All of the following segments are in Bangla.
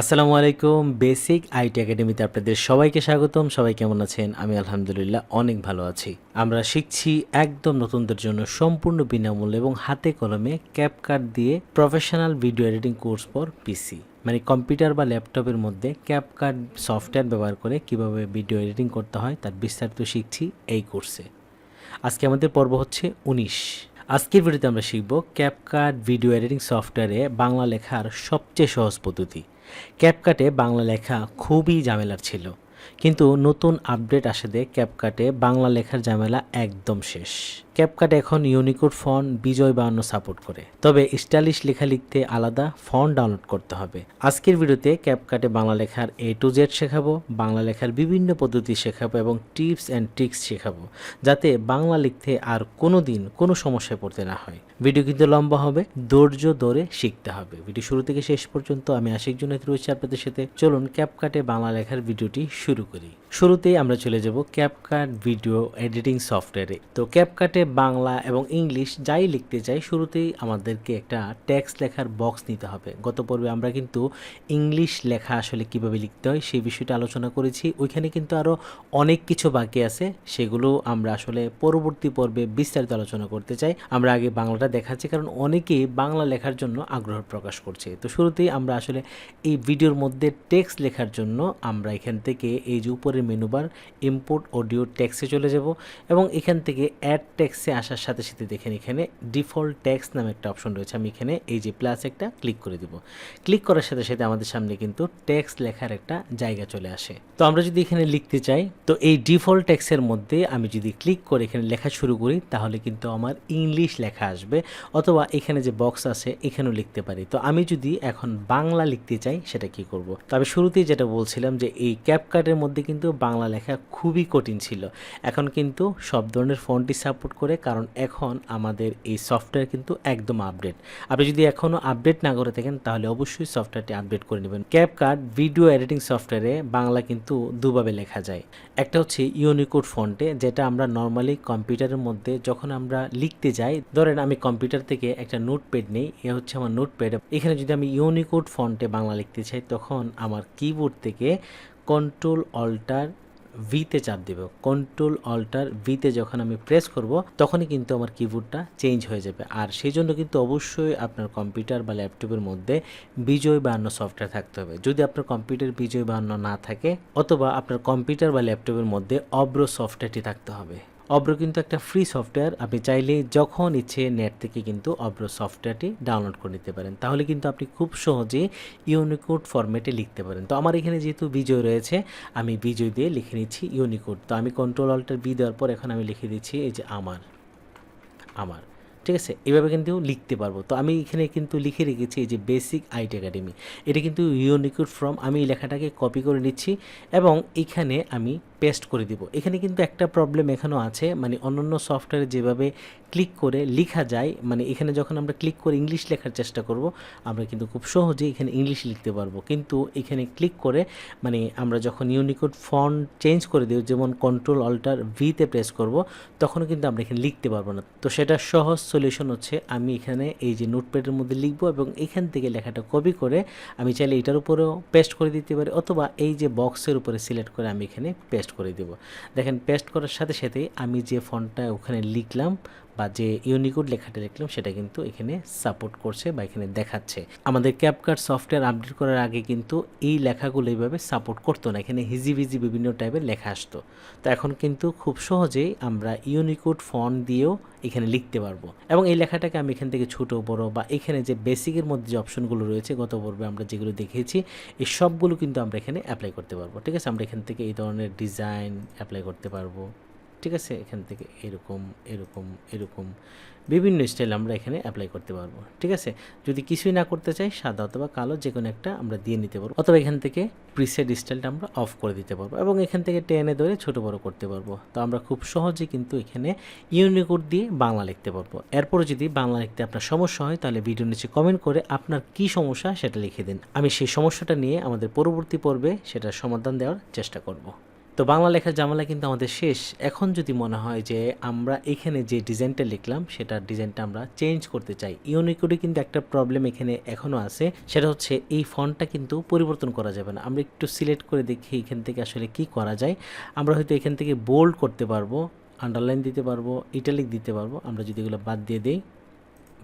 আসসালামু আলাইকুম, বেসিক আইটি একাডেমিতে আপনাদের সবাইকে স্বাগতম। সবাই কেমন আছেন? আমি আলহামদুলিল্লাহ অনেক ভালো আছি। আমরা শিখছি একদম নতুনদের জন্য সম্পূর্ণ বিনামূল্যে এবং হাতে কলমে ক্যাপকাট দিয়ে professional video editing course for PC মানে কম্পিউটার বা ল্যাপটপের মধ্যে ক্যাপকাট সফটওয়্যার ব্যবহার করে কীভাবে ভিডিও এডিটিং করতে হয় তার বিস্তারিত শিখছি এই কোর্সে আজকে আমাদের পর্ব হচ্ছে উনিশ। আজকের ভিডিওতে আমরা শিখব ক্যাপকাট ভিডিও এডিটিং সফটওয়্যারে বাংলা লেখার সবচেয়ে সহজ পদ্ধতি। ক্যাপকাটে বাংলা লেখা খুবই ঝামেলার ছিল। কিন্তু নতুন আপডেট আসাতে ক্যাপকাটে বাংলা লেখার ঝামেলা একদম শেষ। ক্যাপকাট এখন ইউনিকোড ফন্ট বিজয় বাহান্ন সাপোর্ট করে। তবে স্টাইলিশ লেখা লিখতে আলাদা ফন্ট ডাউনলোড করতে হবে। আজকের ভিডিওতে ক্যাপকাটে বাংলা লেখার এ টু জেড শেখাবো, বাংলা লেখার বিভিন্ন পদ্ধতি শেখাবো এবং টিপস অ্যান্ড ট্রিক্স শেখাবো, যাতে বাংলা লিখতে আর কোনো দিন কোনো সমস্যায় পড়তে না হয়। ভিডিও কিন্তু লম্বা হবে, ধৈর্য ধরে শিখতে হবে। ভিডিও শুরু থেকে শেষ পর্যন্ত আমি আশিক জনের রয়েছি আপনাদের সাথে। চলুন ক্যাপকাটে বাংলা লেখার ভিডিওটি শুরু করি। শুরুতেই আমরা চলে যাব ক্যাপকাট ভিডিও এডিটিং সফটওয়্যারে তো ক্যাপকাটে বাংলা এবং ইংলিশ যাই লিখতে চাই শুরুতেই আমাদেরকে একটা টেক্সট লেখার বক্স নিতে হবে। গত পর্বে আমরা কিন্তু ইংলিশ লেখা আসলে কীভাবে লিখতে হয় সেই বিষয়টা আলোচনা করেছি। ওইখানে কিন্তু আরও অনেক কিছু বাকি আছে, সেগুলো আমরা আসলে পরবর্তী পর্বে বিস্তারিত আলোচনা করতে চাই। আমরা আগে বাংলাটা দেখাচ্ছি, কারণ অনেকেই বাংলা লেখার জন্য আগ্রহ প্রকাশ করছে। তো শুরুতেই আমরা আসলে এই ভিডিওর মধ্যে টেক্সট লেখার জন্য আমরা এখান থেকে এই যে উপরের মেনুবার ইম্পোর্ট অডিও ট্যাক্সে চলে যাব এবং এখান থেকে অ্যাড ট্যাক্সে আসার সাথে সাথে দেখেন এখানে ডিফল্ট ট্যাক্স নামে একটা অপশন রয়েছে। আমি এখানে এই যে প্লাস একটা ক্লিক করে দিব। ক্লিক করার সাথে সাথে আমাদের সামনে কিন্তু ট্যাক্স লেখার একটা জায়গা চলে আসে। তো আমরা যদি এখানে লিখতে চাই, তো এই ডিফল্ট ট্যাক্সের মধ্যে আমি যদি ক্লিক করে এখানে লেখা শুরু করি, তাহলে কিন্তু আমার ইংলিশ লেখা আসবে অথবা এখানে যে বক্স আছে, এখানেও লিখতে পারি। তো আমি যদি এখন বাংলা লিখতে চাই, সেটা কি করব? তবে শুরুতেই যেটা বলছিলাম যে এই ক্যাপকাটের মধ্যে কিন্তু বাংলা লেখা খুবই কঠিন ছিল। এখন কিন্তু সব ধরনের ফোনটি সাপোর্ট করে, কারণ এখন আমাদের এই সফটওয়্যার কিন্তু একদম আপডেট। আপনি যদি এখনও আপডেট না করে থাকেন, তাহলে অবশ্যই সফটওয়্যারটি আপডেট করে নেবেন। ক্যাপকাট ভিডিও এডিটিং সফটওয়্যারে বাংলা কিন্তু দুভাবে লেখা যায়। একটা হচ্ছে ইউনিকোড ফন্টে, যেটা আমরা নর্মালি কম্পিউটারের মধ্যে যখন আমরা লিখতে যাই, ধরেন আমি কম্পিউটার থেকে একটা নোটপ্যাড নেই, এ হচ্ছে আমার নোটপ্যাড। এখানে যদি আমি ইউনিকোড ফন্টে বাংলা লিখতে চাই, তখন আমার কিবোর্ড থেকে কন্ট্রোল অল্টার ভিতে চাপ দেব। কন্ট্রোল অল্টার ভিতে যখন আমি প্রেস করব, তখনই কিন্তু আমার কিবোর্ডটা চেঞ্জ হয়ে যাবে। আর সেই জন্য কিন্তু অবশ্যই আপনার কম্পিউটার বা ল্যাপটপের মধ্যে বিজয় বাহান্ন সফটওয়্যার থাকতে হবে। যদি আপনার কম্পিউটার বিজয় বাহান্ন না থাকে, অথবা আপনার কম্পিউটার বা ল্যাপটপের মধ্যে অব্র সফটওয়্যারটি থাকতে হবে। অব্র কিন্তু একটা ফ্রি সফটওয়্যার আপনি চাইলে যখন ইচ্ছে নেট থেকে কিন্তু অব্র সফটওয়্যারটি ডাউনলোড করে নিতে পারেন। তাহলে কিন্তু আপনি খুব সহজে ইউনিকোড ফরম্যাটে লিখতে পারেন। তো আমার এখানে যেহেতু বিজয় রয়েছে, আমি বিজয় দিয়ে লিখে নিচ্ছি ইউনিকোড তো আমি কন্ট্রোল অল্টার বি দেওয়ার পর এখন আমি লিখে দিচ্ছি এই যে আমার আমার। ঠিক আছে? এভাবে কিন্তু লিখতে পারব। তো আমি এখানে কিন্তু লিখে রেখেছি এই যে বেসিক আইটি একাডেমি এটা কিন্তু ইউনিকোড ফ্রম আমি এই লেখাটাকে কপি করে নিচ্ছি এবং এখানে আমি পেস্ট করে দিব। এখানে কিন্তু একটা প্রবলেম এখানেও আছে মানে অন্যান্য সফটওয়্যারে যেভাবে ক্লিক করে লেখা যায় মানে এখানে যখন আমরা ক্লিক করে ইংলিশ লেখার চেষ্টা করব, আমরা কিন্তু খুব সহজে এখানে ইংলিশ লিখতে পারব। কিন্তু এখানে ক্লিক করে মানে আমরা যখন ইউনিকোড ফন্ট চেঞ্জ করে দিই যেমন কন্ট্রোল অল্টার ভিতে প্রেস করব, তখনও কিন্তু আমরা এখানে লিখতে পারব না। তো সেটা সহজ সলিউশন হচ্ছে, আমি এখানে এই যে নোটপ্যাডের মধ্যে লিখব এবং এখান থেকে লেখাটা কপি করে আমি চাইলে এটার উপরেও পেস্ট করে দিতে পারি, অথবা এই যে বক্সের উপরে সিলেক্ট করে আমি এখানে পেস্ট করে দেব। দেখেন পেস্ট করার সাথে সাথে আমি যে ফন্টটা ওখানে লিখলাম বা যে ইউনিকোড লেখাটা লিখলাম, সেটা কিন্তু এখানে সাপোর্ট করছে বা এখানে দেখাচ্ছে। আমাদের ক্যাপকাট সফটওয়্যার আপডেট করার আগে কিন্তু এই লেখাগুলো এইভাবে সাপোর্ট করতো না। এখানে হিজি ভিজি বিভিন্ন টাইপের লেখা আসতো। তো এখন কিন্তু খুব সহজেই আমরা ইউনিকোড ফন্ট দিয়েও এখানে লিখতে পারব। এবং এই লেখাটাকে আমি এখান থেকে ছোট, বড় বা এখানে যে বেসিকের মধ্যে যে অপশনগুলো রয়েছে, গত পর্বে আমরা যেগুলো দেখিয়েছি, এই সবগুলো কিন্তু আমরা এখানে অ্যাপ্লাই করতে পারব। ঠিক আছে? আমরা এখান থেকে এই ধরনের ডিজাইন অ্যাপ্লাই করতে পারব। ঠিক আছে, এখান থেকে এরকম এরকম এরকম বিভিন্ন স্টাইল আমরা এখানে অ্যাপ্লাই করতে পারব, ঠিক আছে? যদি কিছুই না করতে চাই, সাদা অথবা কালো যে কোনো একটা আমরা দিয়ে নিতে পারব, অথবা এখান থেকে প্রিসেট স্টাইলটা আমরা অফ করে দিতে পারব এবং এখান থেকে টেনে ধরে ছোট বড় করতে পারব। তো আমরা খুব সহজে কিন্তু এখানে ইউনিকোড দিয়ে বাংলা লিখতে পারব। এরপর যদি বাংলা লিখতে আপনার সমস্যা হয়, তাহলে ভিডিও নিচে কমেন্ট করে আপনার কি সমস্যা সেটা লিখে দিন। আমি সেই সমস্যাটা নিয়ে আমাদের পরবর্তী পর্বে সেটার সমাধান দেওয়ার চেষ্টা করব। তো বাংলা লেখার জামালা কিন্তু আমাদের শেষ। এখন যদি মনে হয় যে আমরা এখানে যে ডিজাইনটা লিখলাম, সেটার ডিজাইনটা আমরা চেঞ্জ করতে চাই। ইউনিকোডে কিন্তু একটা প্রবলেম এখানে এখনও আছে। সেটা হচ্ছে এই ফন্টটা কিন্তু পরিবর্তন করা যাবে না। আমরা একটু সিলেক্ট করে দেখি এখান থেকে আসলে কি করা যায়। আমরা হয়তো এখান থেকে বোল্ড করতে পারব আন্ডারলাইন দিতে পারব ইটালিক দিতে পারব। আমরা যদি এগুলো বাদ দিয়ে দিই,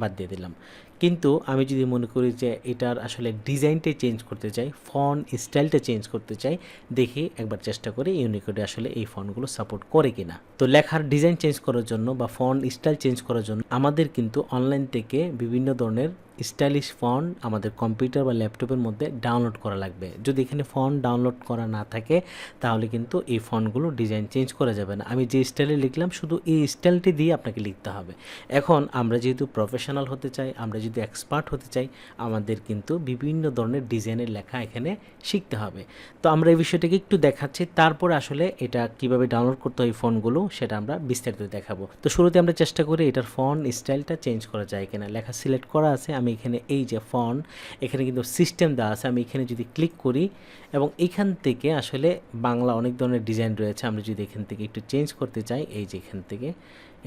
বাদ দিয়ে দিলাম। কিন্তু আমি যদি মনে করি যে এটার আসলে ডিজাইনটাই চেঞ্জ করতে চাই ফন স্টাইলটা চেঞ্জ করতে চাই, দেখি একবার চেষ্টা করে ইউনিকোডে আসলে এই ফন্টগুলো সাপোর্ট করে কিনা। তো লেখার ডিজাইন চেঞ্জ করার জন্য বা ফন্ট স্টাইল চেঞ্জ করার জন্য আমাদের কিন্তু অনলাইন থেকে বিভিন্ন ধরনের স্টাইলিশ ফন্ট আমাদের কম্পিউটার বা ল্যাপটপের মধ্যে ডাউনলোড করা লাগবে। যদি এখানে ফন্ট ডাউনলোড করা না থাকে, তাহলে কিন্তু এই ফন্টগুলো ডিজাইন চেঞ্জ করা যাবে না। আমি যে স্টাইলে লিখলাম, শুধু এই স্টাইলটি দিয়ে আপনাকে লিখতে হবে। এখন আমরা যেহেতু প্রফেশনাল হতে চাই, আমরা যদি এক্সপার্ট হতে চাই, আমাদের কিন্তু বিভিন্ন ধরনের ডিজাইনের লেখা এখানে শিখতে হবে। তো আমরা এই বিষয়টাকে একটু দেখাচ্ছি, তারপরে আসলে এটা কীভাবে ডাউনলোড করতে হয় ফোনগুলো সেটা আমরা বিস্তারিত দেখাবো। তো শুরুতে আমরা চেষ্টা করি এটার ফন্ট স্টাইলটা চেঞ্জ করা যায় কিনা। লেখা সিলেক্ট করা আছে, আমি এখানে এই যে ফন্ট এখানে কিন্তু সিস্টেম দেওয়া আছে, আমি এখানে যদি ক্লিক করি এবং এখান থেকে আসলে বাংলা অনেক ধরনের ডিজাইন রয়েছে, আমরা যদি এখান থেকে একটু চেঞ্জ করতে চাই, এই যে এখান থেকে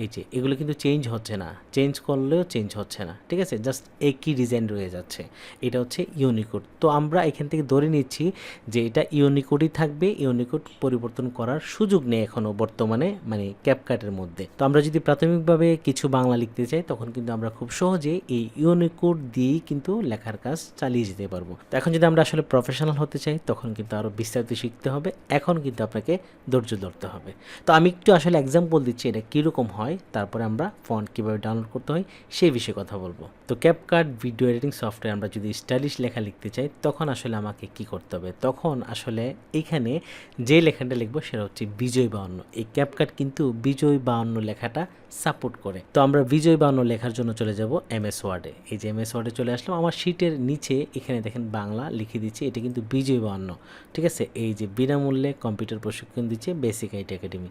এই যে, এগুলো কিন্তু চেঞ্জ হচ্ছে না। চেঞ্জ করলেও চেঞ্জ হচ্ছে না। ঠিক আছে? জাস্ট একই ডিজাইন রয়ে যাচ্ছে। এটা হচ্ছে ইউনিকোড তো আমরা এখান থেকে ধরে নিচ্ছি যে এটা ইউনিকোডই থাকবে ইউনিকোড পরিবর্তন করার সুযোগ নেই এখনও বর্তমানে মানে ক্যাপকাটের মধ্যে। তো আমরা যদি প্রাথমিকভাবে কিছু বাংলা লিখতে চাই, তখন কিন্তু আমরা খুব সহজে এই ইউনিকোড দিয়েই কিন্তু লেখার কাজ চালিয়ে যেতে পারব। তো এখন যদি আমরা আসলে প্রফেশনাল হতে চাই, তখন কিন্তু আরও বিস্তারিত শিখতে হবে। এখন কিন্তু আপনাকে ধৈর্য ধরতে হবে। তো আমি একটু আসলে এক্সাম্পল দিচ্ছি, এটা কীরকম হয়? তারপরে আমরা ফন্ট কীভাবে ডাউনলোড করতে হয়, সেই বিষয়ে কথা বলব। তো ক্যাপকার্ট ভিডিও এডিটিং সফটওয়্যার আমরা যদি স্টাইলিশ লেখা লিখতে চাই, তখন আসলে আমাকে কি করতে হবে? তখন আসলে এখানে যে লেখাটা লিখব, সেটা হচ্ছে বিজয় বাহান্ন এই ক্যাপকার্ট কিন্তু বিজয় বাহান্ন লেখাটা সাপোর্ট করে। তো আমরা বিজয় বাহান্ন লেখার জন্য চলে যাব এম এস ওয়ার্ডে এই যে এম এস ওয়ার্ডে চলে আসলাম, আমার শিটের নিচে এখানে দেখেন বাংলা লিখে দিচ্ছে, এটা কিন্তু বিজয় বাহান্ন ঠিক আছে? এই যে বিনামূল্যে কম্পিউটার প্রশিক্ষণ দিচ্ছে বেসিক আইটি একাডেমি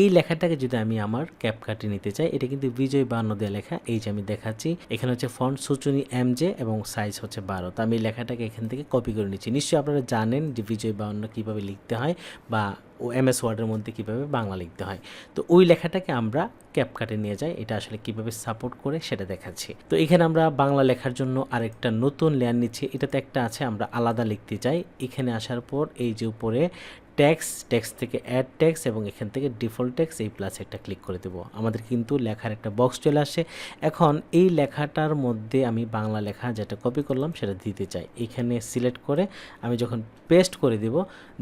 এই লেখাটাকে যদি আমি আমার ক্যাপকার্টে নিতে চাই, এটা কিন্তু বিজয় বাহান্ন দেওয়া লেখা। এই যে আমি দেখাচ্ছি, এখানে হচ্ছে ফন্ট সূচনী এম জে এবং সাইজ হচ্ছে বারো। তো আমি এই লেখাটাকে এখান থেকে কপি করে নিচ্ছি। নিশ্চয়ই আপনারা জানেন যে বিজয় বাহান্ন কীভাবে লিখতে হয় বা ও এম এস ওয়ার্ডের মধ্যে কীভাবে বাংলা লিখতে হয়। তো ওই লেখাটাকে আমরা ক্যাপকাটে নিয়ে যাই, এটা আসলে কীভাবে সাপোর্ট করে সেটা দেখাচ্ছি। তো এখানে আমরা বাংলা লেখার জন্য আরেকটা নতুন লেয়ার নিচ্ছি। এটাতে একটা আছে, আমরা আলাদা লিখতে চাই। এখানে আসার পর এই যে উপরে ট্যাক্স ট্যাক্স থেকে অ্যাড ট্যাক্স এবং এখান থেকে ডিফল্ট ট্যাক্স এই প্লাস একটা ক্লিক করে দেবো। আমাদের কিন্তু লেখার একটা বক্স চলে আসে। এখন এই লেখাটার মধ্যে আমি বাংলা লেখা যেটা কপি করলাম সেটা দিতে চাই। এখানে সিলেক্ট করে আমি যখন পেস্ট করে দেব,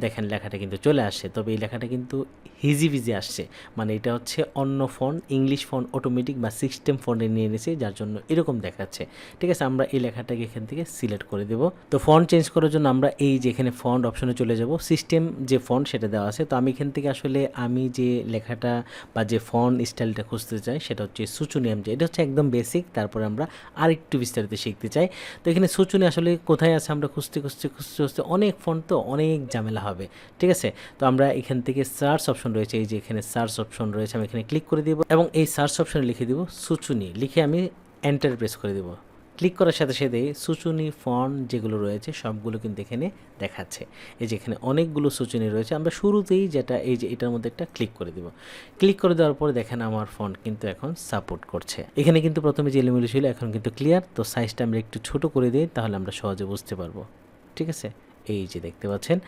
দেখেন লেখাটা কিন্তু চলে আসে। তবে এই লেখাটা কিন্তু হিজিবিজি আসছে। মানে এটা হচ্ছে অন্য ফোন, ইংলিশ ফোন অটোমেটিক বা সিস্টেম ফোনে নিয়ে এনেছে, যার জন্য এরকম দেখাচ্ছে। ঠিক আছে, আমরা এই লেখাটাকে এখান থেকে সিলেক্ট করে দেব। তো ফন্ট চেঞ্জ করার জন্য আমরা এই যে এখানে ফন্ট অপশনে চলে যাব সিস্টেম যে ফন্ট সেটা দেওয়া আছে। তো আমি এখান থেকে আসলে আমি যে লেখাটা বা যে ফন্ট স্টাইলটা খুঁজতে চাই, সেটা হচ্ছে সুচুনিয়াম যে। এটা হচ্ছে একদম বেসিক তারপরে আমরা আরেকটু বিস্তারিত শিখতে চাই। তো এখানে সুচুনি আসলে কোথায় আছে আমরা খুঁজতে খুঁজতে খুঁজতে খুঁজতে অনেক ফন্ট তো অনেক ঝামেলা হবে। ঠিক আছে, তো আমরা এখান থেকে সার্চ অপশন রয়েছে, এই যে এখানে সার্চ অপশন রয়েছে, আমি এখানে ক্লিক করে দিব এবং এই সার্চ অপশনে লিখে দিব সুচুনি লিখে আমি এন্টার প্রেস করে দেবো। ক্লিক করার সাথে সাথে সুচুনি ফন্ট যেগুলো রয়েছে, সবগুলো কিন্তু এখানে দেখাচ্ছে। এই যে এখানে অনেকগুলো সুচুনি রয়েছে, আমরা শুরুতেই যেটা, এই যে এটার মধ্যে একটা ক্লিক করে দিব। ক্লিক করে দেওয়ার পরে দেখেন আমার ফন্ট কিন্তু এখন সাপোর্ট করছে। এখানে কিন্তু প্রথমে যে এলিমেন্ট ছিল, এখন কিন্তু ক্লিয়ার তো সাইজটা আমরা একটু ছোট করে দিই, তাহলে আমরা সহজে বুঝতে পারব। ঠিক আছে? এই যে দেখতে পাচ্ছেন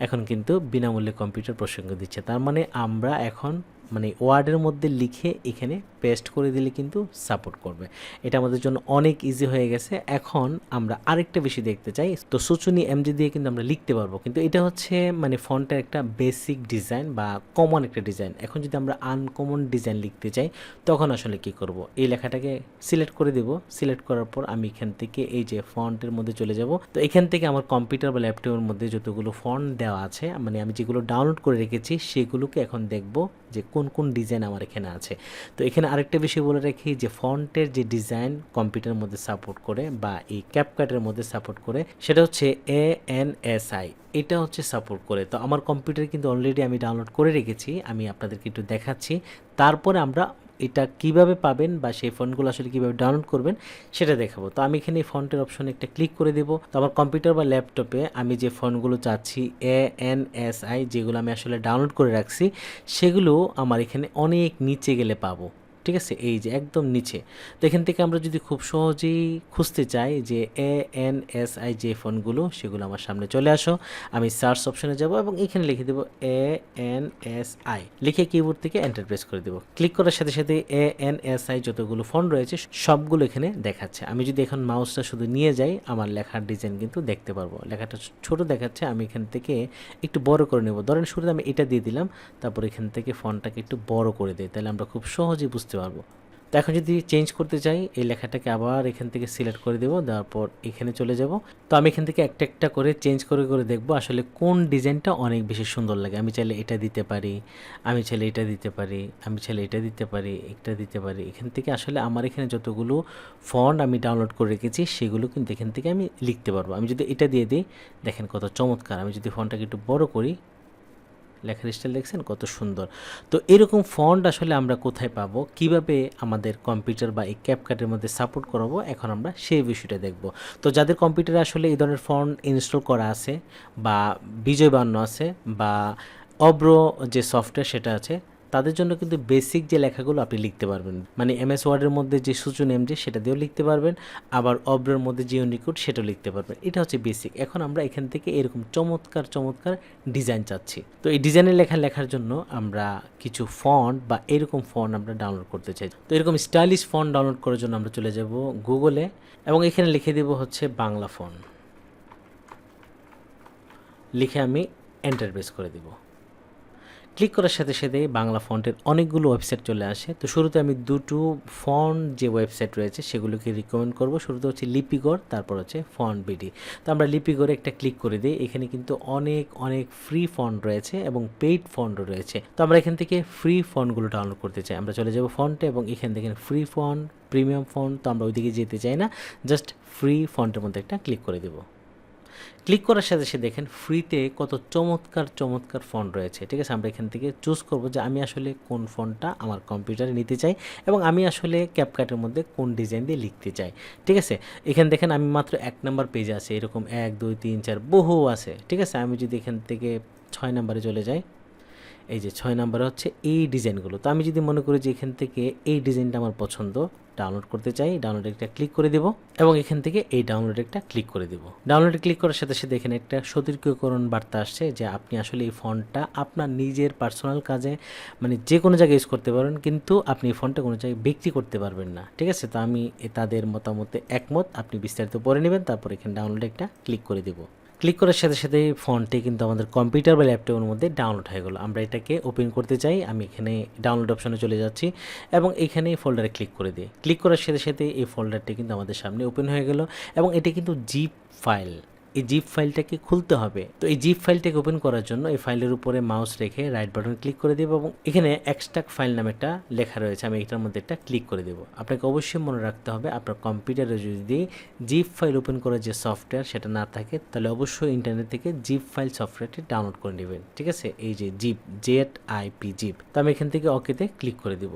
এখন কিন্তু বিনামূল্যে কম্পিউটার প্রসঙ্গ দিচ্ছে। তার মানে আমরা এখন মানে ওয়ার্ডের মধ্যে লিখে এখানে পেস্ট করে দিলে কিন্তু সাপোর্ট করবে। এটা আমাদের জন্য অনেক ইজি হয়ে গেছে। এখন আমরা আরেকটা বেশি দেখতে চাই। তো সুচুনি এমজি দিয়ে কিন্তু আমরা লিখতে পারব। কিন্তু এটা হচ্ছে মানে ফন্টের একটা বেসিক ডিজাইন বা কমন একটা ডিজাইন এখন যদি আমরা আনকমন ডিজাইন লিখতে চাই, তখন আসলে কি করব? এই লেখাটাকে সিলেক্ট করে দেব। সিলেক্ট করার পর আমি এখান থেকে এই যে ফন্টের মধ্যে চলে যাব। তো এখান থেকে আমার কম্পিউটার বা ল্যাপটপের মধ্যে যতগুলো ফন্ট দেওয়া আছে মানে আমি যেগুলো ডাউনলোড করে রেখেছি, সেগুলোকে এখন দেখব যে কোন কোন ডিজাইন আমার এখানে আছে। তো এখানে আরেকটা বিষয় বলে রাখি যে ফন্টের যে ডিজাইন কম্পিউটারের মধ্যে সাপোর্ট করে বা এই ক্যাপকাটের মধ্যে সাপোর্ট করে, সেটা হচ্ছে এ এন এস আই এটা হচ্ছে সাপোর্ট করে। তো আমার কম্পিউটার কিন্তু অলরেডি আমি ডাউনলোড করে রেখেছি, আমি আপনাদেরকে একটু দেখাচ্ছি। তারপরে আমরা এটা কীভাবে পাবেন বা সেই ফন্টগুলো আসলে কীভাবে ডাউনলোড করবেন সেটা দেখাবো। তো আমি এখানে ফন্টের অপশনে একটা ক্লিক করে দেব। তো আমার কম্পিউটার বা ল্যাপটপে আমি যে ফন্টগুলো চাচ্ছি এ এন এস আই যেগুলো আমি আসলে ডাউনলোড করে রাখছি, সেগুলো আমার এখানে অনেক নিচে গেলে পাবো। ঠিক আছে? এই যে একদম নিচে। তো এখান থেকে আমরা যদি খুব সহজেই খুঁজতে চাই যে এ, এন, এস, আই যে ফোনগুলো, সেগুলো আমার সামনে চলে আসো। আমি সার্চ অপশনে যাব এবং এখানে লিখে দেবো এ, এন, এস, আই। লিখে কিবোর্ড থেকে এন্টার প্রেস করে দেবো। ক্লিক করার সাথে সাথে এ, এন, এস, আই যতগুলো ফোন রয়েছে, সবগুলো এখানে দেখাচ্ছে। আমি যদি এখন মাউসটা শুধু নিয়ে যাই, আমার লেখার ডিজাইন কিন্তু দেখতে পারব। লেখাটা ছোট দেখাচ্ছে, আমি এখান থেকে একটু বড় করে নেব। ধরেন শুরুতে আমি এটা দিয়ে দিলাম, তারপর এখান থেকে ফোনটাকে একটু বড় করে দিই। তাহলে আমরা খুব সহজেই বুঝতে পারব। তো এখন যদি চেঞ্জ করতে চাই, এই লেখাটাকে আবার এখান থেকে সিলেক্ট করে দেবো, দেওয়ার পর এখানে চলে যাব। তো আমি এখান থেকে একটা একটা করে চেঞ্জ করে করে দেখব আসলে কোন ডিজাইনটা অনেক বেশি সুন্দর লাগে। আমি চাইলে এটা দিতে পারি, আমি চাইলে এটা দিতে পারি, আমি চাইলে এটা দিতে পারি, এটা দিতে পারি। এখান থেকে আসলে আমার এখানে যতগুলো ফন্ট আমি ডাউনলোড করে রেখেছি, সেগুলো কিন্তু এখান থেকে আমি লিখতে পারব। আমি যদি এটা দিয়ে দিই, দেখেন কত চমৎকার। আমি যদি ফন্টটাকে একটু বড় করি লেখার স্টাইল দেখছেন? কত সুন্দর। তো এরকম ফন্ট আসলে আমরা কোথায় পাবো? কীভাবে আমাদের কম্পিউটার বা এই ক্যাপকাটের মধ্যে সাপোর্ট করাবো? এখন আমরা সেই বিষয়টা দেখব। তো যাদের কম্পিউটারে আসলে এই ধরনের ফন্ট ইনস্টল করা আছে বা বিজয় বান্ন আছে বা অব্র যে সফটওয়্যার সেটা আছে তাদের জন্য কিন্তু বেসিক যে লেখাগুলো আপনি লিখতে পারবেন। মানে এমএস ওয়ার্ডের মধ্যে যে সূচন এম যে সেটা দিয়েও লিখতে পারবেন, আবার অব্রের মধ্যে যে ইউনিকোড সেটাও লিখতে পারবেন। এটা হচ্ছে বেসিক এখন আমরা এখান থেকে এরকম চমৎকার চমৎকার ডিজাইন চাচ্ছি। তো এই ডিজাইনের লেখা লেখার জন্য আমরা কিছু ফন্ট বা এরকম ফন্ট আমরা ডাউনলোড করতে চাই। তো এরকম স্টাইলিশ ফন্ট ডাউনলোড করার জন্য আমরা চলে যাব গুগলে এবং এখানে লিখে দেব হচ্ছে বাংলা ফন্ট লিখে আমি এন্টার প্রেস করে দিব। ক্লিক করার সাথে সাথে বাংলা ফন্টের অনেকগুলো ওয়েবসাইট চলে আসে। তো শুরুতে আমি দুটো ফন্ট যে ওয়েবসাইট রয়েছে সেগুলোকে রিকমেন্ড করব। শুরুতে হচ্ছে লিপিগড় তারপর হচ্ছে ফন্ট বিডি তো আমরা লিপিগড়ে একটা ক্লিক করে দিই। এখানে কিন্তু অনেক অনেক ফ্রি ফন্ট রয়েছে এবং পেইড ফন্টও রয়েছে। তো আমরা এখান থেকে ফ্রি ফন্টগুলো ডাউনলোড করতে চাই। আমরা চলে যাব ফন্টে এবং এখান থেকে ফ্রি ফন্ট প্রিমিয়াম ফন্ট তো আমরা ওইদিকে যেতে চাই না। জাস্ট ফ্রি ফন্টের মধ্যে একটা ক্লিক করে দেবো। ক্লিক করার সাথে সাথে দেখেন ফ্রিতে কত চমৎকার চমৎকার ফোন রয়েছে। ঠিক আছে? আমরা এখান থেকে চুজ করব যে আমি আসলে কোন ফোনটা আমার কম্পিউটারে নিতে চাই এবং আমি আসলে ক্যাপকাটের মধ্যে কোন ডিজাইন দিয়ে লিখতে চাই। ঠিক আছে? এখানে দেখেন আমি মাত্র এক নম্বর পেজে আছে। এরকম এক, দুই, তিন, চার, বহু আছে। ঠিক আছে? আমি যদি এখান থেকে ছয় নম্বরে চলে যাই এই যে ছয় নাম্বারে হচ্ছে এই ডিজাইনগুলো। তো আমি যদি মনে করি যে এখান থেকে এই ডিজাইনটা আমার পছন্দ, ডাউনলোড করতে চাই, ডাউনলোড একটা ক্লিক করে দেব এবং এখান থেকে এই ডাউনলোড একটা ক্লিক করে দেব। ডাউনলোড ক্লিক করার সাথে সাথে এখানে একটা সতর্কীকরণ বার্তা আসছে যে আপনি আসলে এই ফোনটা আপনার নিজের পার্সোনাল কাজে মানে যে কোনো জায়গায় ইউজ করতে পারেন, কিন্তু আপনি এই ফোনটা কোনো জায়গায় বিক্রি করতে পারবেন না। ঠিক আছে? তো আমি তাদের মতামতে একমত। আপনি বিস্তারিত পড়ে নেবেন, তারপর এখানে ডাউনলোড একটা ক্লিক করে দেবো। ক্লিক করার সাথে সাথে ফোনটি কিন্তু আমাদের কম্পিউটার বা ল্যাপটপের মধ্যে ডাউনলোড হয়ে গেলো। আমরা এটাকে ওপেন করতে চাই, আমি এখানে ডাউনলোড অপশানে চলে যাচ্ছি এবং এখানে ফোল্ডারে ক্লিক করে দিই। ক্লিক করার সাথে সাথে এই ফোল্ডারটি কিন্তু আমাদের সামনে ওপেন হয়ে গেল এবং এটি কিন্তু জিপ ফাইল। এই জিপ ফাইলটাকে খুলতে হবে। তো এই জিপ ফাইলটাকে ওপেন করার জন্য এই ফাইলের উপরে মাউস রেখে রাইট বাটন ক্লিক করে দেবো এবং এখানে এক্সট্রাক্ট ফাইল নামে একটা লেখা রয়েছে, আমি এটার মধ্যে একটা ক্লিক করে দেবো। আপনাকে অবশ্যই মনে রাখতে হবে, আপনার কম্পিউটারে যদি জিপ ফাইল ওপেন করার যে সফটওয়্যার সেটা না থাকে, তাহলে অবশ্যই ইন্টারনেট থেকে জিপ ফাইল সফটওয়্যারটি ডাউনলোড করে নেবেন, ঠিক আছে? এই যে জিপ জেড আইপি জিপ। তো আমি এখান থেকে ওকেতে ক্লিক করে দিব।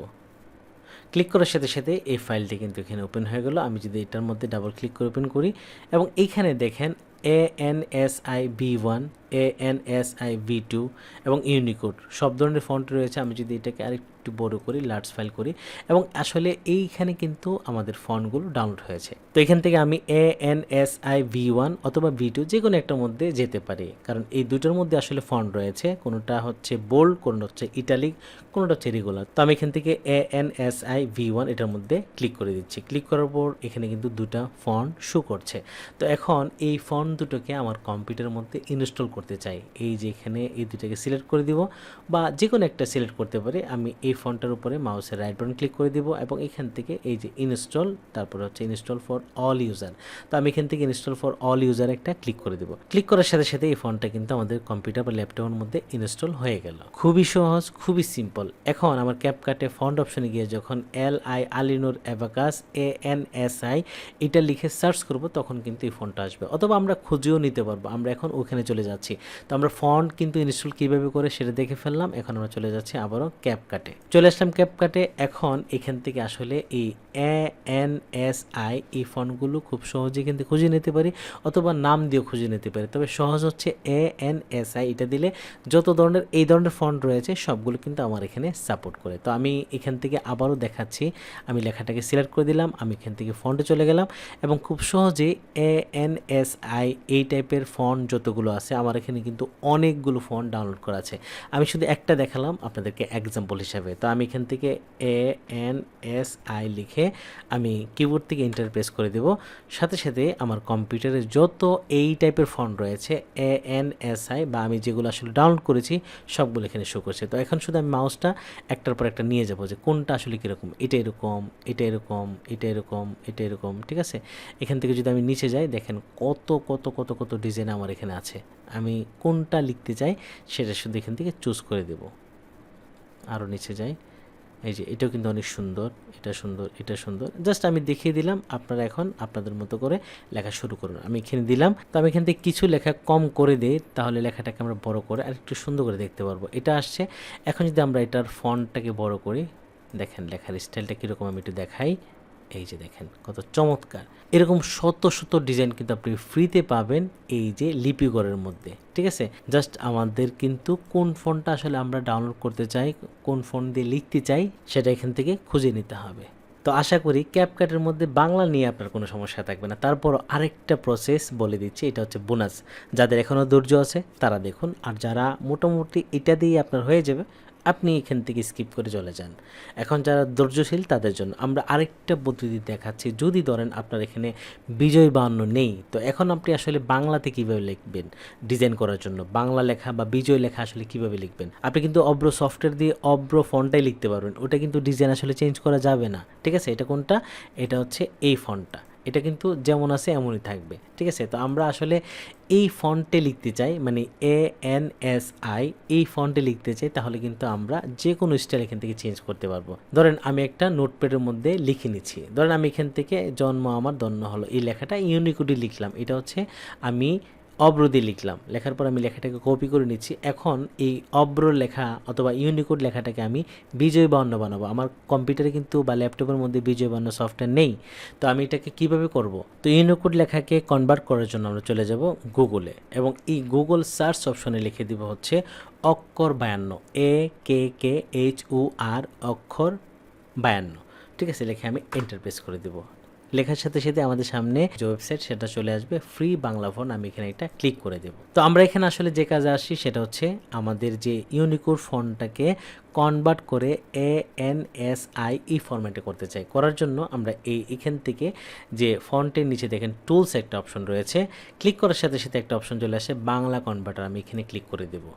ক্লিক করার সাথে সাথে এই ফাইলটি কিন্তু এখানে ওপেন হয়ে গেল, আমি যদি এটার মধ্যে ডাবল ক্লিক করে ওপেন করি এবং এইখানে দেখেন A N S I B one A N S I V two এবং ইউনিকোড সব ধরনের ফন্ট রয়েছে, আমি যদি এটাকে আরেকটু বড় করি লার্জ ফাইল করি। এবং আসলে এইখানে কিন্তু আমাদের ফন্টগুলো ডাউনলোড হয়েছে। এখান থেকে আমি A N S I V one অথবা ভি টু যে কোনো একটার মধ্যে যেতে পারি। কারণ এই দুটোর মধ্যে আসলে ফন্ট রয়েছে। কোনোটা হচ্ছে বোল্ড কোনোটা হচ্ছে ইটালিক কোনোটা হচ্ছে রেগুলার তো আমি এখান থেকে A N S I V one এটার মধ্যে ক্লিক করে দিচ্ছি। ক্লিক করার পর এখানে কিন্তু দুটা ফন্ট শো করছে। তো এখন এই ফন্ট দুটোকে আমার কম্পিউটারের মধ্যে ইনস্টল করতে চাই। এই যে এখানে এই দুটাকে সিলেক্ট করে দিব বা যে কোনো একটা সিলেক্ট করতে পারি। আমি এই ফোনটার উপরে মাউসের রাইট বাটন ক্লিক করে দিব এবং এখান থেকে এই যে ইনস্টল তারপর হচ্ছে ইনস্টল ফর অল ইউজার তো আমি এখান থেকে ইনস্টল ফর অল ইউজার একটা ক্লিক করে দেবো। ক্লিক করার সাথে সাথে এই ফোনটা কিন্তু আমাদের কম্পিউটার বা ল্যাপটপের মধ্যে ইনস্টল হয়ে গেল। খুবই সহজ, খুবই সিম্পল এখন আমার ক্যাপকাটে ফন্ট অপশনে গিয়ে যখন L I Alinur abacus A N S I এটা লিখে সার্চ করব, তখন কিন্তু এই ফোনটা আসবে। অথবা আমরা খুঁজেও নিতে পারব। আমরা এখন ওখানে চলে যাচ্ছি। তো আমরা ফন্ট কিন্তু ইনস্টল কীভাবে করে সেটা দেখে ফেললাম। এখন আমরা চলে যাচ্ছি আবারও ক্যাপ কাটে চলে আসলাম ক্যাপ কাটে এখন এখান থেকে আসলে এই এ এন এস আই এই ফন্টগুলো খুব সহজে কিন্তু খুঁজে নিতে পারি অথবা নাম দিয়েও খুঁজে নিতে পারি। তবে সহজ হচ্ছে এ এন এস আই, এটা দিলে যত ধরনের, এই ধরনের ফন্ট রয়েছে সবগুলো কিন্তু আমার এখানে সাপোর্ট করে। তো আমি এখান থেকে আবারও দেখাচ্ছি, আমি লেখাটাকে সিলেক্ট করে দিলাম, আমি এখান থেকে ফন্টে চলে গেলাম এবং খুব সহজে এ এন এস আই এই টাইপের ফন্ট যতগুলো আছে আমার এখানে কিন্তু অনেকগুলো ফন্ট ডাউনলোড করা আছে। আমি শুধু একটা দেখালাম আপনাদেরকে এক্সাম্পল হিসাবে। তো আমি এখান থেকে এ এন এস আই লিখে আমি কিবোর্ড থেকে ইন্টার প্রেস করে দেব। সাথে সাথে আমার কম্পিউটারে যত এই টাইপের ফন্ট রয়েছে এ এন এস আই বা আমি যেগুলো আসলে ডাউনলোড করেছি, সবগুলো এখানে শো করছে। তো এখন শুধু আমি মাউসটা একটার পর একটা নিয়ে যাব যে কোনটা আসলে কীরকম? এটা এরকম এটা এরকম এটা এরকম এটা এরকম, ঠিক আছে? এখান থেকে যদি আমি নিচে যাই, দেখেন কত কত কত কত ডিজাইন আমার এখানে আছে। আমি কোনটা লিখতে চাই, সেটা শুধু এখান থেকে চুজ করে দেব। আরও নিচে যাই। এই যে, এটাও কিন্তু অনেক সুন্দর, এটা সুন্দর এটা সুন্দর। জাস্ট আমি দেখিয়ে দিলাম, আপনারা এখন আপনাদের মতো করে লেখা শুরু করুন। আমি এখানে দিলাম, তো আমি এখান থেকে কিছু লেখা কম করে দিই, তাহলে লেখাটাকে আমরা বড় করে আর একটু সুন্দর করে দেখতে পারব। এটা আসছে, এখন যদি আমরা এটার ফন্টটাকে বড় করি, দেখেন লেখার স্টাইলটা কীরকম আমি একটু দেখাই। এই যে দেখেন, কত চমৎকার। এরকম শত শত ডিজাইন কিন্তু আপনি ফ্রিতে পাবেন এই যে লিপিগড়ের মধ্যে, ঠিক আছে? জাস্ট আমাদের কিন্তু কোন ফোনটা আসলে আমরা ডাউনলোড করতে চাই, কোন ফোন দিয়ে লিখতে চাই, সেটা এখান থেকে খুঁজে নিতে হবে। তো আশা করি ক্যাপকাটের মধ্যে বাংলা নিয়ে আপনার কোনো সমস্যা থাকবে না। তারপর আরেকটা প্রসেস বলে দিচ্ছি, এটা হচ্ছে বোনাস যাদের এখনও ধৈর্য আছে, তারা দেখুন। আর যারা মোটামুটি এটা দিয়ে আপনার হয়ে যাবে আপনি এখান থেকে স্কিপ করে চলে যান। এখন যারা ধৈর্যশীল, তাদের জন্য আমরা আরেকটা পদ্ধতি দেখাচ্ছি। যদি ধরেন আপনার এখানে বিজয় বাহান্ন নেই, তো এখন আপনি আসলে বাংলাতে কীভাবে লিখবেন? ডিজাইন করার জন্য। বাংলা লেখা বা বিজয় লেখা আসলে কীভাবে লিখবেন? আপনি কিন্তু অব্র সফটওয়্যার দিয়ে অব্র ফন্টটাই লিখতে পারবেন। ওটা কিন্তু ডিজাইন আসলে চেঞ্জ করা যাবে না। ঠিক আছে? এটা কোনটা? এটা হচ্ছে এই ফন্টটা। এটা কিন্তু যেমন আছে এমনই থাকবে, ঠিক আছে? তো আমরা আসলে এই ফন্টে লিখতে চাই মানে এ এন এস আই এই ফন্টে লিখতে চাই, তাহলে কিন্তু আমরা যে কোনো স্টাইল এখান থেকে চেঞ্জ করতে পারব। ধরেন আমি একটা নোটপ্যাডের মধ্যে লিখে নিচ্ছি। ধরেন আমি এখান থেকে জন্ম আমার দন্য হলো, এই লেখাটা ইউনিকুডি লিখলাম। এটা হচ্ছে আমি অব্র দিয়ে লিখলাম। লেখার পর আমি লেখাটাকে কপি করে নিচ্ছি। এখন এই অব্র লেখা অথবা ইউনিকোড লেখাটাকে আমি বিজয় বর্ণ বানাবো। আমার কম্পিউটারে কিন্তু বা ল্যাপটপের মধ্যে বিজয় বর্ণ সফটওয়্যার নেই। তো আমি এটাকে কীভাবে করব? তো ইউনিকোড লেখাকে কনভার্ট করার জন্য আমরা চলে যাব গুগলে এবং এই গুগল সার্চ অপশনে লিখে দিব হচ্ছে অক্ষর বায়ান্ন। এ কে কে এইচ উ আর অক্ষর বায়ান্ন। ঠিক আছে, লিখে আমি এন্টার প্রেস করে দেবো। লেখার সাথে সাথে আমাদের সামনে যে ওয়েবসাইট সেটা চলে আসবে ফ্রি বাংলা ফোন আমি এখানে এটা ক্লিক করে দেব। তো আমরা এখানে আসলে যে কাজে আসি, সেটা হচ্ছে আমাদের যে ইউনিকোড ফোনটাকে কনভার্ট করে এ এন এস আই ই ফরম্যাটে করতে চাই। করার জন্য আমরা এই এখান থেকে যে ফন্টের নিচে দেখেন টুলস একটা অপশন রয়েছে। ক্লিক করার সাথে সাথে একটা অপশন চলে আসে, বাংলা কনভার্টার আমি এখানে ক্লিক করে দেবো।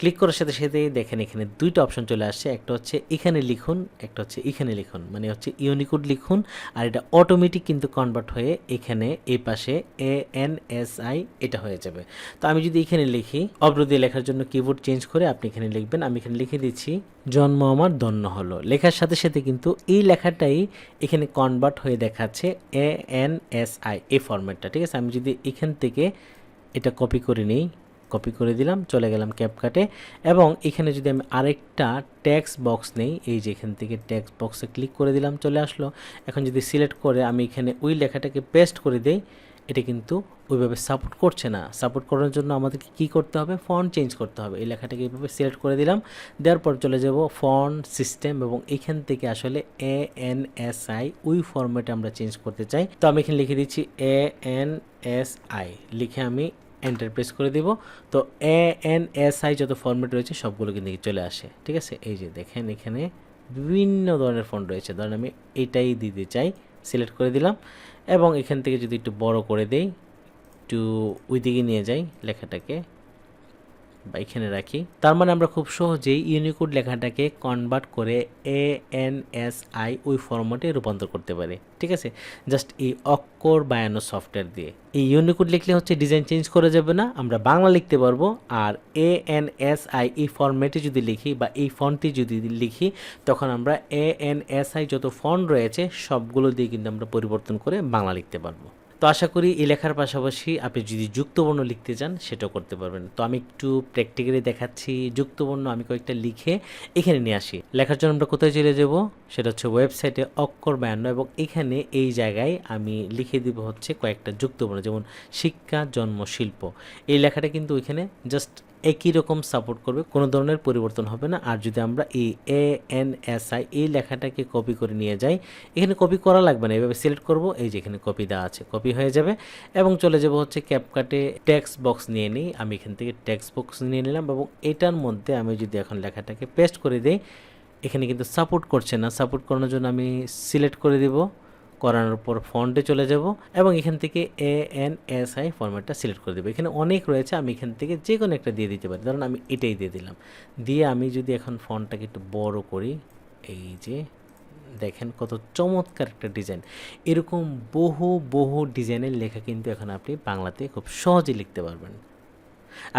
ক্লিক করার সাথে সাথে দেখেন এখানে দুইটা অপশন চলে আসছে। একটা হচ্ছে এখানে লিখুন, একটা হচ্ছে এখানে লিখুন। মানে হচ্ছে ইউনিকোড লিখুন আর এটা অটোমেটিক কিন্তু কনভার্ট হয়ে এখানে এই পাশে এ এন এস আই এটা হয়ে যাবে। তো আমি যদি এখানে লিখি অব্র দিয়ে লেখার জন্য কিবোর্ড চেঞ্জ করে আপনি এখানে লিখবেন। আমি এখানে লিখে দিচ্ছি, জন্ম আমার দন্য হলো। লেখার সাথে সাথে কিন্তু এই লেখাটাই এখানে কনভার্ট হয়ে দেখাচ্ছে এ এন এস আই এই ফরম্যাটটা ঠিক আছে? আমি যদি এখান থেকে এটা কপি করে নিই কপি করে দিলাম, চলে গেলাম ক্যাপকাটে এবং এখানে যদি আমি আরেকটা ট্যাক্স বক্স নেই, এই যে এখান থেকে ট্যাক্স বক্সে ক্লিক করে দিলাম, চলে আসলো। এখন যদি সিলেক্ট করে আমি এখানে ওই লেখাটাকে পেস্ট করে দেই, এটা কিন্তু ওইভাবে সাপোর্ট করছে না। সাপোর্ট করার জন্য আমাদেরকে কী করতে হবে? ফন্ট চেঞ্জ করতে হবে। এই লেখাটাকে এইভাবে সিলেক্ট করে দিলাম। দেওয়ার পর চলে যাব ফন্ট সিস্টেম এবং এখান থেকে আসলে এ এন এস আই ওই ফরম্যাটে আমরা চেঞ্জ করতে চাই। তো আমি এখানে লিখে দিচ্ছি এ এন এস আই লিখে আমি এন্টার প্রেস করে দিব। তো এ এন এস আই যত ফর্মেট রয়েছে সবগুলো কিন্তু চলে আসে। ঠিক আছে? এই যে দেখেন এখানে বিভিন্ন ধরনের ফন্ট রয়েছে। ধরেন আমি এটাই দিতে চাই সিলেক্ট করে দিলাম এবং এখান থেকে যদি একটু বড় করে দেই, একটু ওইদিকে নিয়ে যাই লেখাটাকে। বা এখানে রাখি। তার মানে আমরা খুব সহজেই ইউনিকোড লেখাটাকে কনভার্ট করে এ এন এস আই ওই ফরম্যাটে রূপান্তর করতে পারি। ঠিক আছে? জাস্ট এই অক্ষর বায়ানো সফটওয়্যার দিয়ে। এই ইউনিকোড লিখলে হচ্ছে ডিজাইন চেঞ্জ করা যাবে না। আমরা বাংলা লিখতে পারব। আর এ এন এস আই এই ফরম্যাটে যদি লিখি বা এই ফন্টটি যদি লিখি, তখন আমরা এ এন এস আই যত ফন্ট রয়েছে, সবগুলো দিয়ে কিন্তু আমরা পরিবর্তন করে বাংলা লিখতে পারব। তো আশা করি এই লেখার পাশাপাশি আপনি যদি যুক্তবর্ণ লিখতে চান, সেটাও করতে পারবেন। তো আমি একটু প্র্যাকটিক্যালি দেখাচ্ছি যুক্তবর্ণ আমি কয়েকটা লিখে এখানে নিয়ে আসি। লেখার জন্য আমরা কোথায় চলে যাব? সেটা হচ্ছে ওয়েবসাইটে অক্ষর বায়ান্ন এবং এখানে এই জায়গায় আমি লিখে দিব হচ্ছে কয়েকটা যুক্তবর্ণ, যেমন শিক্ষা জন্ম শিল্প এই লেখাটা কিন্তু ওইখানে জাস্ট একই রকম সাপোর্ট করবে, কোনো ধরনের পরিবর্তন হবে না। আর যদি আমরা এই এ এন এস আই এই লেখাটাকে কপি করে নিয়ে যাই, এখানে কপি করা লাগবে না। এভাবে সিলেক্ট করব, এই যে এখানে কপি দেওয়া আছে কপি হয়ে যাবে। এবং চলে যাব হচ্ছে ক্যাপকাটে টেক্সট বক্স নিয়ে নিই। আমি এখান থেকে টেক্সট বক্স নিয়ে নিলাম এবং এটার মধ্যে আমি যদি এখন লেখাটাকে পেস্ট করে দিই, এখানে কিন্তু সাপোর্ট করছে না। সাপোর্ট করানোর জন্য আমি সিলেক্ট করে দিব। করানোর পর ফন্টে চলে যাব এবং এখান থেকে এ এন এস আই ফরম্যাটটা সিলেক্ট করে দেবো। এখানে অনেক রয়েছে, আমি এখান থেকে যে কোনো একটা দিয়ে দিতে পারি। ধরুন আমি এটাই দিয়ে দিলাম। দিয়ে আমি যদি এখন ফন্টটাকে একটু বড় করি, এই যে দেখেন কত চমৎকার একটা ডিজাইন এরকম বহু বহু ডিজাইনের লেখা কিন্তু এখন আপনি বাংলাতে খুব সহজে লিখতে পারবেন।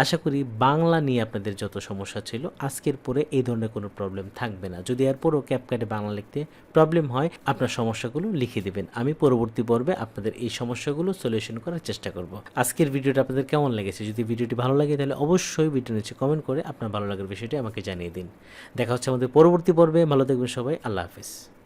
আশা করি বাংলা নিয়ে আপনাদের যত সমস্যা ছিল, আজকের পরে এই ধরনের কোনো প্রবলেম থাকবে না। যদি এর এরপরও ক্যাপকাটে বাংলা লিখতে প্রবলেম হয়, আপনার সমস্যাগুলো লিখে দেবেন। আমি পরবর্তী পর্বে আপনাদের এই সমস্যাগুলো সলিউশন করার চেষ্টা করব। আজকের ভিডিওটা আপনাদের কেমন লেগেছে? যদি ভিডিওটি ভালো লাগে, তাহলে অবশ্যই ভিডিও নিচে কমেন্ট করে আপনার ভালো লাগার বিষয়টি আমাকে জানিয়ে দিন। দেখা হচ্ছে আমাদের পরবর্তী পর্বে। ভালো থাকবেন সবাই। আল্লাহ হাফিজ।